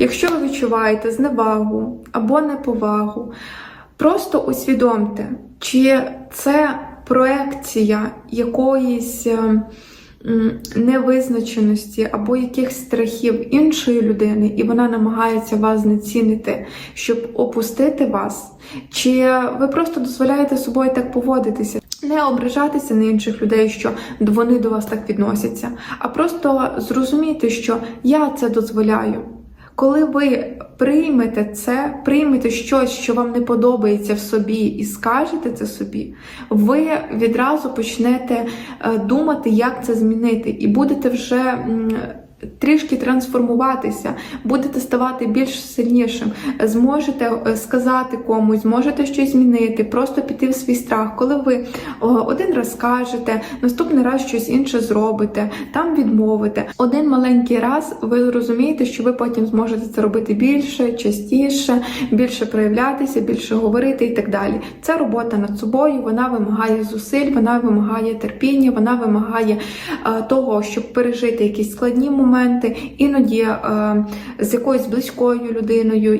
Якщо ви відчуваєте зневагу або неповагу, просто усвідомте, чи це проекція якоїсь е, невизначеності або якихось страхів іншої людини, і вона намагається вас знецінити, щоб опустити вас, чи ви просто дозволяєте собою так поводитися. Не ображатися на інших людей, що вони до вас так відносяться, а просто зрозуміти, що я це дозволяю. Коли ви приймете це, приймете щось, що вам не подобається в собі, і скажете це собі, ви відразу почнете е, думати, як це змінити, і будете вже трішки трансформуватися, будете ставати більш сильнішим, зможете е, сказати комусь, зможете щось змінити, просто піти в свій страх. Коли ви один раз скажете, наступний раз щось інше зробите, там відмовите. Один маленький раз ви розумієте, що ви потім зможете це робити більше, частіше, більше проявлятися, більше говорити і так далі. Це робота над собою, вона вимагає зусиль, вона вимагає терпіння, вона вимагає е, того, щоб пережити якісь складні моменти, іноді е, з якоюсь близькою людиною,